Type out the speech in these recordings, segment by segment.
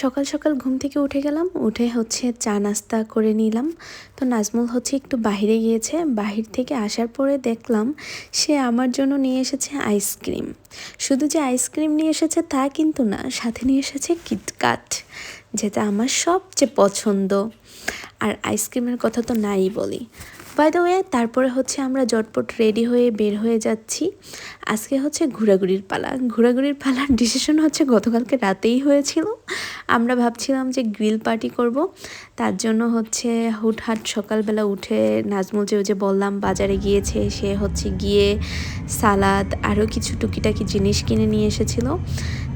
সকাল সকাল ঘুম থেকে উঠে গেলাম, উঠে হচ্ছে চা নাস্তা করে নিলাম। তো নাজমুল হচ্ছে একটু বাহিরে গিয়েছে, বাহির থেকে আসার পরে দেখলাম সে আমার জন্য নিয়ে এসেছে আইসক্রিম। শুধু যে আইসক্রিম নিয়ে এসেছে তা কিন্তু না, সাথে নিয়ে এসেছে কিটকাট যেটা আমার সবচেয়ে পছন্দ। আর আইসক্রিমের কথা তো নাই বলি। বাই দ্য ওয়ে তারপরে হচ্ছে আমরা জটপট রেডি হয়ে বের হয়ে যাচ্ছি। আজকে হচ্ছে ঘোরাঘুরির পালা। ঘোরাঘুরির পালার ডিসিশন হচ্ছে গতকালকে রাতেই হয়েছিল। আমরা ভাবছিলাম যে গ্রিল পার্টি করব। তার জন্য হচ্ছে হুটহাট সকালবেলা উঠে নাজমুল যে যে বললাম, বাজারে গিয়েছে, সে হচ্ছে গিয়ে সালাদ, আরও কিছু টুকিটাকি জিনিস কিনে নিয়ে এসেছিল।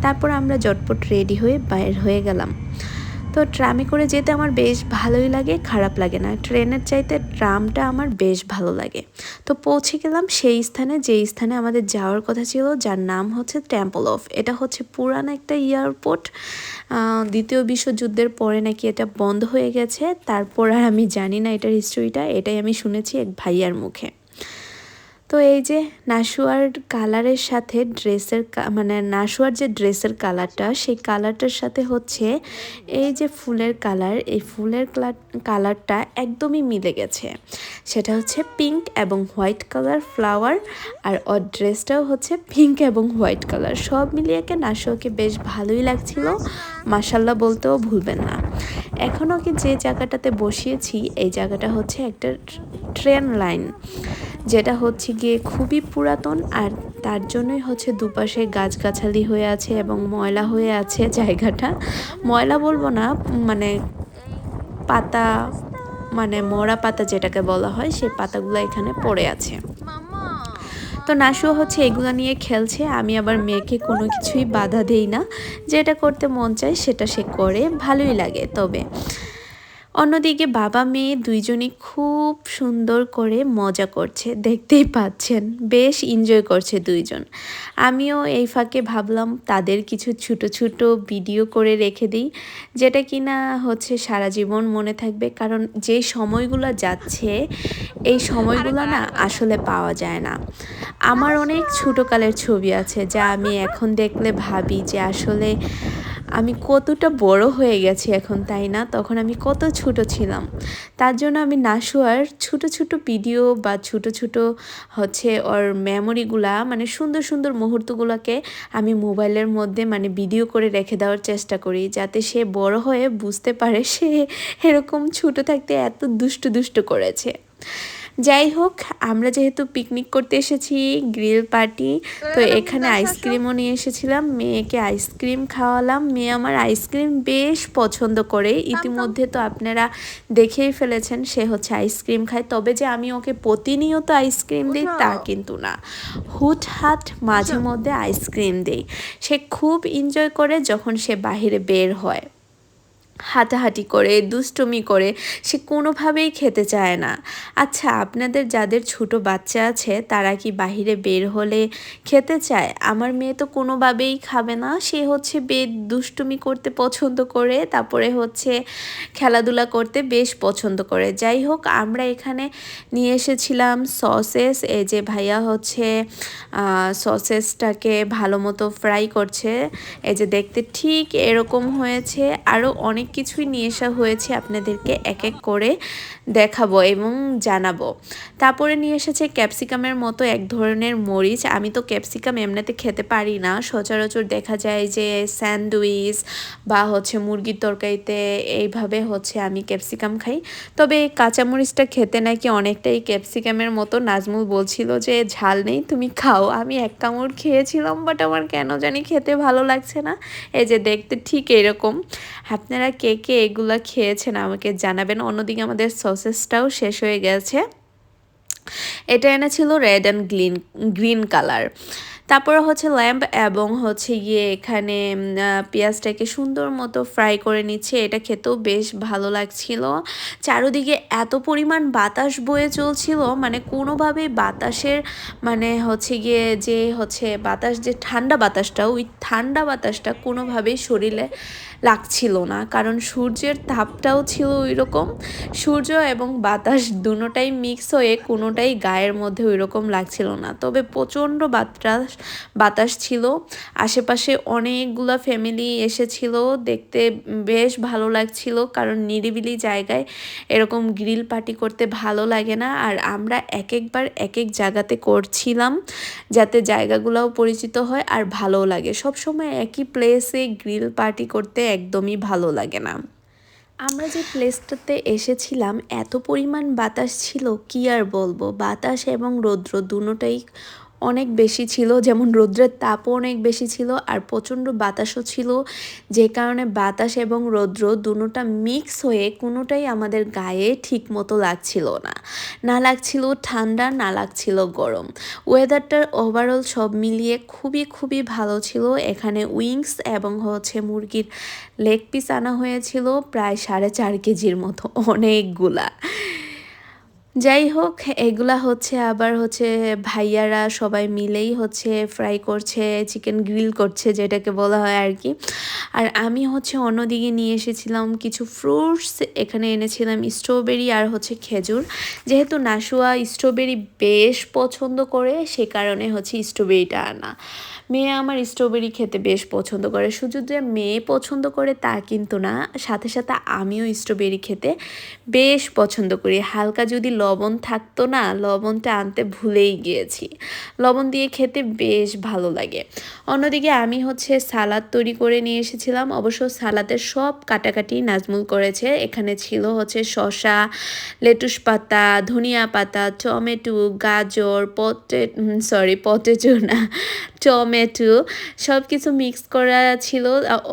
তারপর আমরা জটপট রেডি হয়ে বাইর হয়ে গেলাম। তো ট্রামে করে যেতে আমার বেশ ভালোই লাগে, খারাপ লাগে না। ট্রেনের চাইতে ট্রামটা আমার বেশ ভালো লাগে। তো পৌঁছে গেলাম সেই স্থানে যে স্থানে আমাদের যাওয়ার কথা ছিল, যার নাম হচ্ছে টেম্পল অফ এটা হচ্ছে পুরান একটা এয়ারপোর্ট দ্বিতীয় বিশ্বযুদ্ধের পরে নাকি এটা বন্ধ হয়ে গেছে। তারপর আর আমি জানি না এটার হিস্ট্রিটা এটাই আমি শুনেছি এক ভাইয়ার মুখে। তো এই যে নাশুয়ার কালারের সাথে ড্রেসের মানে নাশুয়ার যে ড্রেসের কালারটা, সেই কালারটার সাথে হচ্ছে এই যে ফুলের কালার, এই ফুলের কালারটা একদমই মিলে গেছে। সেটা হচ্ছে পিঙ্ক এবং হোয়াইট কালার ফ্লাওয়ার আর ওর ড্রেসটাও হচ্ছে পিঙ্ক এবং হোয়াইট কালার। সব মিলিয়ে নাশুয়াকে বেশ ভালোই লাগছিল। মাসাল্লাহ বলতেও ভুলবেন না। এখনও কি যে জায়গাটাতে বসিয়েছি, এই জায়গাটা হচ্ছে একটা ট্রেন লাইন। যেটা হচ্ছে গিয়ে খুবই পুরাতন আর তার জন্যই হচ্ছে দুপাশে গাছগাছালি হয়ে আছে এবং ময়লা হয়ে আছে জায়গাটা। ময়লা বলব না মানে পাতা মানে মরা পাতা যেটাকে বলা হয়, সেই পাতাগুলো এখানে পড়ে আছে। তো নাসুও হচ্ছে এগুলো নিয়ে খেলছে, আমি আবার মেয়েকে কোনো কিছুই বাধা দেই না। যেটা করতে মন চায় সেটা সে করে, ভালোই লাগে। তবে অন্যদিকে বাবা মেয়ে দুইজনই খুব সুন্দর করে মজা করছে, দেখতেই পাচ্ছেন। বেশ এনজয় করছে দুইজন। আমিও এই ফাঁকে ভাবলাম তাদের কিছু ছোট ছোট ভিডিও করে রেখে দিই, যেটা কি না হচ্ছে সারা জীবন মনে থাকবে। কারণ যে সময়গুলো যাচ্ছে, এই সময়গুলো না আসলে পাওয়া যায় না। আমার অনেক ছোটোকালের ছবি আছে যা আমি এখন দেখলে ভাবি যে আসলে আমি কতটা বড় হয়ে গেছি এখন, তাই না? তখন আমি কত ছোট ছিলাম। তার জন্য আমি নাশুয়ার ছোট ছোট ভিডিও বা ছোট ছোট হচ্ছে ওর মেমোরিগুলা মানে সুন্দর সুন্দর মুহূর্তগুলোকে আমি মোবাইলের মধ্যে মানে ভিডিও করে রেখে দেওয়ার চেষ্টা করি, যাতে সে বড় হয়ে বুঝতে পারে সে এরকম ছোট থাকতে এত দুষ্ট দুষ্ট করেছে। যাই হোক আমরা যেহেতু পিকনিক করতে এসেছি গ্রিল পার্টি তো এখানে আইসক্রিমও নিয়ে এসেছিলাম। মেয়েকে আইসক্রিম খাওয়ালাম। মেয়ে আমার আইসক্রিম বেশ পছন্দ করে। ইতিমধ্যে তো আপনারা দেখেই ফেলেছেন সে হচ্ছে আইসক্রিম খায়। তবে যে আমি ওকে প্রতিনিয়ত আইসক্রিম দিই তা কিন্তু না। হুট হুটহাট মাঝে মধ্যে আইসক্রিম দিই। সে খুব এনজয় করে যখন সে বাহিরে বের হয়। হাঁটাহাঁটি করে, দুষ্টমি করে সে কোনোভাবেই খেতে চায় না। আচ্ছা আপনাদের যাদের ছোট বাচ্চা আছে, তারা কি বাহিরে বের হলে খেতে চায়? আমার মেয়ে তো কোনোভাবেই খাবে না। সে হচ্ছে বে দুষ্টুমি করতে পছন্দ করে, তারপরে হচ্ছে খেলাধুলা করতে বেশ পছন্দ করে। যাই হোক, আমরা এখানে নিয়ে এসেছিলাম সসেস। এই যে ভাইয়া হচ্ছে সসেসটাকে ভালো মতো ফ্রাই করছে। এই যে দেখতে ঠিক এরকম হয়েছে। আরও অনেক কিছুই নিয়ে আসা হয়েছে আপনাদেরকে এক এক করে দেখাবো এবং জানাব। তারপরে নিয়ে এসেছে ক্যাপসিকামের মতো এক ধরনের মরিচ। আমি তো ক্যাপসিকাম এমনিতে খেতে পারি না। সচরাচর দেখা যায় যে স্যান্ডউইচ বা হচ্ছে মুরগির তরকারিতে এইভাবে হচ্ছে আমি ক্যাপসিকাম খাই। তবে কাঁচামরিচটা খেতে নাকি অনেকটাই ক্যাপসিকামের মতো। নাজমুল বলছিল যে, ঝাল নেই, তুমি খাও। আমি এক কামড় খেয়েছিলাম, বাট আমার কেন জানি খেতে ভালো লাগছে না। এই যে দেখতে ঠিক এরকম। আপনারা কে কে এগুলো খেয়েছেন আমাকে জানাবেন। অন্যদিকে আমাদের সসেসটাও শেষ হয়ে গেছে। এটা এনেছিল red and green green colour তারপরে হচ্ছে ল্যাম্প এবং হচ্ছে গিয়ে এখানে পেঁয়াজটাকে সুন্দর মতো ফ্রাই করে নিচ্ছে। এটা খেতেও বেশ ভালো লাগছিল। চারোদিকে এত পরিমাণ বাতাস বয়ে চলছিল মানে কোনোভাবে বাতাসের মানে হচ্ছে গিয়ে যে হচ্ছে বাতাস, যে ঠান্ডা বাতাসটা, ওই ঠান্ডা বাতাসটা কোনোভাবেই শরীরে লাগছিল না। কারণ সূর্যের তাপটাও ছিল ওই রকম সূর্য এবং বাতাস দুটোটাই মিক্স হয়ে কোনোটাই গায়ের মধ্যে ওই রকম লাগছিল না। তবে প্রচণ্ড বাতাস বাতাস ছিল। আশেপাশে অনেকগুলো ফ্যামিলি এসেছিল, দেখতে বেশ ভালো লাগছিল কারণ নিরিবিলি জায়গায় এরকম গ্রিল পার্টি করতে ভালো লাগে না। আর আমরা এক একবার এক এক জায়গাতে করছিলাম যাতে জায়গাগুলোও পরিচিত হয় আর ভালোও লাগে। সব সময় একই প্লেসে গ্রিল পার্টি করতে একদমই ভালো লাগে না। আমরা যে প্লেসটাতে এসেছিলাম, এত পরিমাণ বাতাস ছিল, কি আর বলব? বাতাস এবং রৌদ্র দুটোটাই অনেক বেশি ছিল, যেমন রৌদ্রের তাপও অনেক বেশি ছিল আর প্রচণ্ড বাতাসও ছিল, যে কারণে বাতাস এবং রৌদ্র দুটোটা মিক্স হয়ে কোনোটাই আমাদের গায়ে ঠিক মতো লাগছিল না। না লাগছিল ঠান্ডা, না লাগছিল গরম। ওয়েদারটার ওভারঅল সব মিলিয়ে খুবই খুবই ভালো ছিল। এখানে উইংস এবং হচ্ছে মুরগির লেগ পিস আনা হয়েছিল, প্রায় সাড়ে চার কেজির মতো, অনেকগুলা। যাই হোক, এগুলা হচ্ছে আবার হচ্ছে ভাইয়ারা সবাই মিলেই হচ্ছে ফ্রাই করছে চিকেন গ্রিল করছে যেটাকে বলা হয় আর কি আর আমি হচ্ছে অন্যদিকে নিয়ে এসেছিলাম কিছু ফ্রুটস এখানে এনেছিলাম স্ট্রবেরি আর হচ্ছে খেজুর। যেহেতু নাসুয়া স্ট্রবেরি বেশ পছন্দ করে, সে কারণে হচ্ছে স্ট্রবেরিটা আনা। মেয়ে আমার স্ট্রবেরি খেতে বেশ পছন্দ করে। শুধু যে মেয়ে পছন্দ করে তা কিন্তু না, সাথে সাথে আমিও স্ট্রবেরি খেতে বেশ পছন্দ করি। হালকা যদি লবণ থাকতো না, লবণটা আনতে ভুলেই গিয়েছি। লবণ দিয়ে খেতে বেশ ভালো লাগে। অন্যদিকে আমি হচ্ছে সালাদ তৈরি করে নিয়ে এসেছিলাম। অবশ্য সালাদের সব কাটাকাটি নাজমুল করেছে। এখানে ছিল হচ্ছে শশা লেটুস পাতা, ধনিয়া পাতা, টমেটো, গাজর পটে সরি পটেটো না টমেটো সব কিছু মিক্স করা ছিল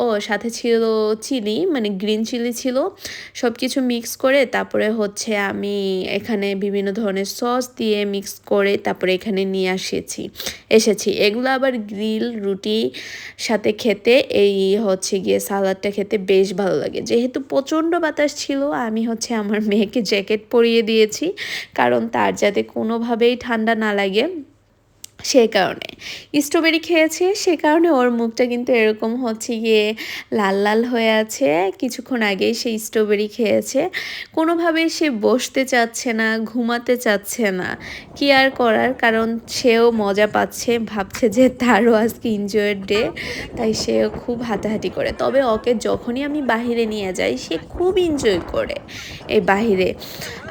ও, সাথে ছিল চিলি মানে গ্রিন চিলি ছিল সব কিছু মিক্স করে তারপরে হচ্ছে আমি এখানে বিভিন্ন ধরনের সস দিয়ে মিক্স করে তারপরে এখানে নিয়ে আসেছি, এসেছি। এগুলো আবার গ্রিল, রুটি সাথে খেতে, এই হচ্ছে গিয়ে সালাদটা খেতে বেশ ভালো লাগে। যেহেতু প্রচণ্ড বাতাস ছিল, আমি হচ্ছে আমার মেয়েকে জ্যাকেট পরিয়ে দিয়েছি, কারণ তার যাতে কোনোভাবেই ঠান্ডা না লাগে। সে কারণে। স্ট্রবেরি খেয়েছে, সে কারণে ওর মুখটা কিন্তু এরকম হচ্ছে গিয়ে লাল লাল হয়ে আছে। কিছুক্ষণ আগেই সে স্ট্রবেরি খেয়েছে। কোনোভাবেই সে বসতে চাচ্ছে না, ঘুমাতে চাচ্ছে না। কি আর করার? কারণ সেও মজা পাচ্ছে, ভাবছে যে তারও আজকে এনজয়ের ডে তাই সেও খুব হাঁটাহাঁটি করে। তবে ওকে যখনই আমি বাহিরে নিয়ে যাই, সে খুব এনজয় করে এই বাহিরে।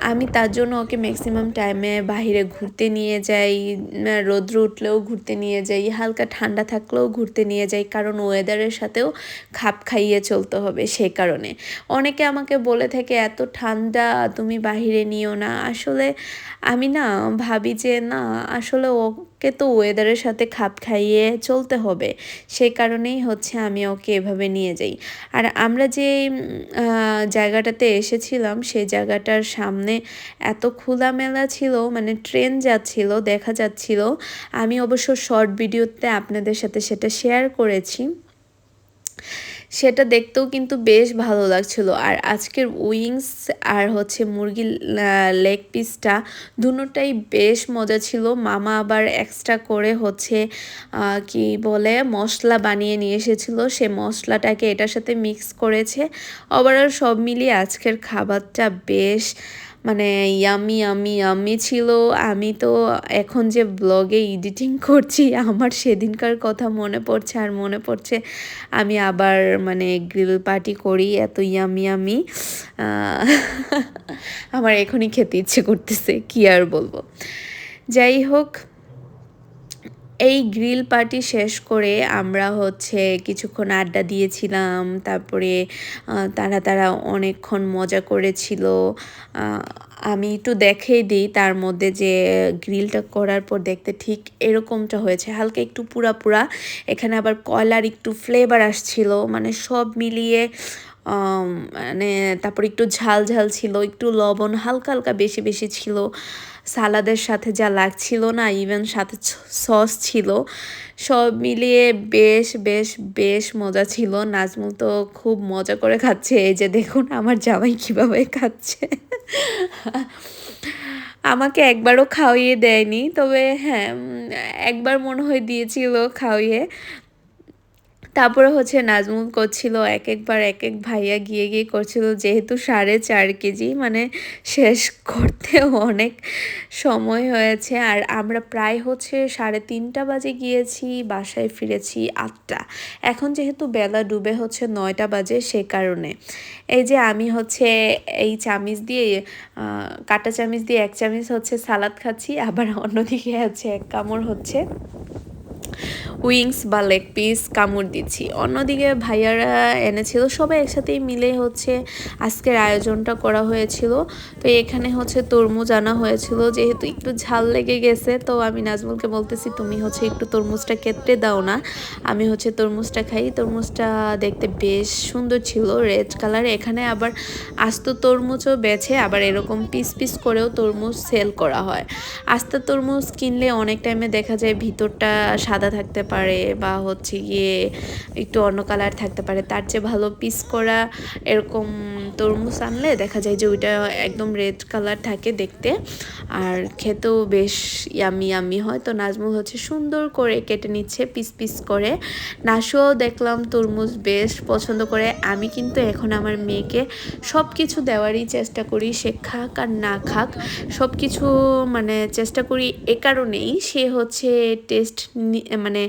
আমি তার জন্য ওকে ম্যাক্সিমাম টাইমে বাহিরে ঘুরতে নিয়ে যাই, রৌদ্র উঠলেও ঘুরতে নিয়ে যাই, হালকা ঠান্ডা থাকলেও ঘুরতে নিয়ে যাই, কারণ ওয়েদারের সাথেও খাপ খাইয়ে চলতে হবে সে কারণে। অনেকে আমাকে বলে থাকে, এত ঠান্ডা, তুমি বাহিরে নিও না। আসলে আমি না ভাবি যে, না, আসলে ওকে তো ওয়েদারের সাথে খাপ খাইয়ে চলতে হবে। সেই কারণেই হচ্ছে আমি ওকে এভাবে নিয়ে যাই। আর আমরা যে জায়গাটাতে এসেছিলাম সেই জায়গাটার সামনে এত খোলামেলা ছিল মানে ট্রেন যাচ্ছিল, দেখা যাচ্ছিল। আমি অবশ্য শর্ট ভিডিওতে আপনাদের সাথে সেটা শেয়ার করেছি। সেটা দেখতেও কিন্তু বেশ ভালো লাগছিল। আর আজকের উইংস আর হচ্ছে মুরগির লেগ পিসটা দুটোটাই বেশ মজা ছিল। মামা আবার এক্সট্রা করে হচ্ছে কি বলে, মশলা বানিয়ে নিয়ে এসেছিল। সে মশলাটাকে এটার সাথে মিক্স করেছে। ওভারঅল সব মিলিয়ে আজকের খাবারটা বেশ মানে ইয়ামি, আমি আমি ছিল। আমি তো এখন যে ব্লগে এডিটিং করছি, আমার সেদিনকার কথা মনে পড়ছে আর মনে পড়ছে আমি আবার মানে গ্রিল পার্টি করি, এত ইয়ামি, আমি। আমার এখনই খেতে ইচ্ছে করতেছে, কি আর বলব। যাই হোক এই গ্রিল পার্টি শেষ করে আমরা হচ্ছে কিছুক্ষণ আড্ডা দিয়েছিলাম, তারপরে তারা তারা অনেকক্ষণ মজা করেছিল। আমি একটু দেখেই দিই তার মধ্যে যে গ্রিলটা করার পর দেখতে ঠিক এরকমটা হয়েছে। হালকা একটু পুরা পুরা, এখানে আবার কয়লার একটু ফ্লেভার আসছিল মানে সব মিলিয়ে মানে তারপর একটু ঝাল ঝাল ছিল, একটু লবণ হালকা হালকা বেশি বেশি ছিল। সালাদের সাথে যা লাগছিল না ইভেন সাথে সস ছিল, সব মিলিয়ে বেশ বেশ বেশ মজা ছিল। নাজমুল তো খুব মজা করে খাচ্ছে। এই যে দেখুন আমার জামাই কীভাবে খাচ্ছে। আমাকে একবারও খাওয়িয়ে দেয়নি, তবে হ্যাঁ একবার মনে হয় দিয়েছিল খাওয়িয়ে। তারপরে হচ্ছে নাজমুল করছিল এক একবার এক এক ভাইয়া গিয়ে গিয়ে করছিল, যেহেতু সাড়ে চার কেজি মানে শেষ করতে অনেক সময় হয়েছে। আর আমরা প্রায় হচ্ছে সাড়ে তিনটা বাজে গিয়েছি, বাসায় ফিরেছি আটটা। এখন যেহেতু বেলা ডুবে হচ্ছে নয়টা বাজে সে কারণে। এই যে আমি হচ্ছে এই চামিচ দিয়ে কাটা চামিচ দিয়ে এক চামিচ হচ্ছে সালাদ খাচ্ছি, আবার অন্যদিকে আছে এক কামড় হচ্ছে। উইংস বা লেগ পিস কামড় দিচ্ছি। অন্যদিকে ভাইয়ারা এনেছিল, সবাই একসাথেই মিলে হচ্ছে আজকের আয়োজনটা করা হয়েছিল। তো এখানে হচ্ছে তরমুজ আনা হয়েছিল, যেহেতু একটু ঝাল লেগে গেছে, তো আমি নাজমুলকে বলতেছি, তুমি হচ্ছে একটু তরমুজটা কেটে দাও না। আমি হচ্ছে তরমুজটা খাই। তরমুজটা দেখতে বেশ সুন্দর ছিল, রেড কালার। এখানে আবার আস্ত তরমুজও বেছে, আবার এরকম পিস পিস করেও তরমুজ সেল করা হয়। আস্ত তরমুজ কিনলে অনেক টাইমে দেখা যায় ভিতরটা সাদা থাকতে পারে বা হচ্ছে গিয়ে একটু অন্য কালার থাকতে পারে, তার চেয়ে ভালো পিস করা এরকম তরমুজ আনলে দেখা যায় যে ওইটা একদম রেড কালার থাকে দেখতে। আর খেতেও বেশ ইয়ামি ইয়ামি হয়। তো নাজমুল হচ্ছে সুন্দর করে কেটে নিচ্ছে পিস পিস করে। নাশুও দেখলাম তরমুজ বেশ পছন্দ করে। আমি কিন্তু এখন আমার মেয়েকে সব কিছু দেওয়ারই চেষ্টা করি, সে খাক আর না খাক। সব কিছু মানে চেষ্টা করি এ কারণেই সে হচ্ছে টেস্ট মানে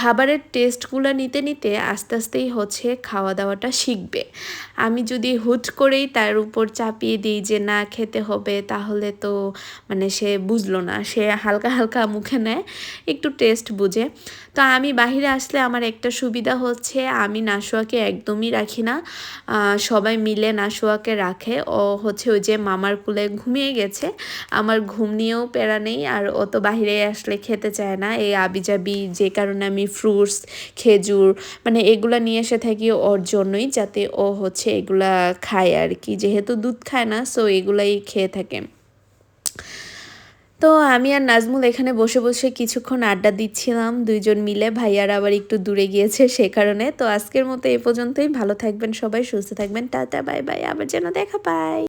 খাবারের টেস্টগুলো নিতে নিতে আস্তে আস্তেই হচ্ছে খাওয়া দাওয়াটা শিখবে। আমি যদি হুট করেই তার উপর চাপিয়ে দিই যে না খেতে হবে, তাহলে তো মানে সে বুঝলো না। সে হালকা হালকা মুখে নেয়, একটু টেস্ট বুঝে। তো আমি বাহিরে আসলে আমার একটা সুবিধা হচ্ছে, আমি নাশুয়াকে একদমই রাখি না। সবাই মিলে নাশুয়াকে রাখে। ও হচ্ছে ওই যে মামার কুলে ঘুমিয়ে গেছে। আমার ঘুম নিয়েও প্যারা নেই আর ও তো বাহিরে আসলে খেতে চায় না। এই আবিজাবি যে কারণে আমি ফ্রুটস খেজুর মানে এগুলা নিয়ে এসে থাকি ওর জন্যই যাতে ও হচ্ছে এগুলা খায় আর কি যেহেতু দুধ খায় না সো এগুলাই খেয়ে থাকে। তো আমি আর নাজমুল এখানে বসে বসে কিছুক্ষণ আড্ডা দিচ্ছিলাম। দুইজন মিলে ভাইয়ার আবার একটু দূরে গিয়েছে সে কারণে। তো আজকের মতো এ পর্যন্তই। ভালো থাকবেন সবাই, সুস্থ থাকবেন। Tata, bye bye. আবার যেন দেখা পাই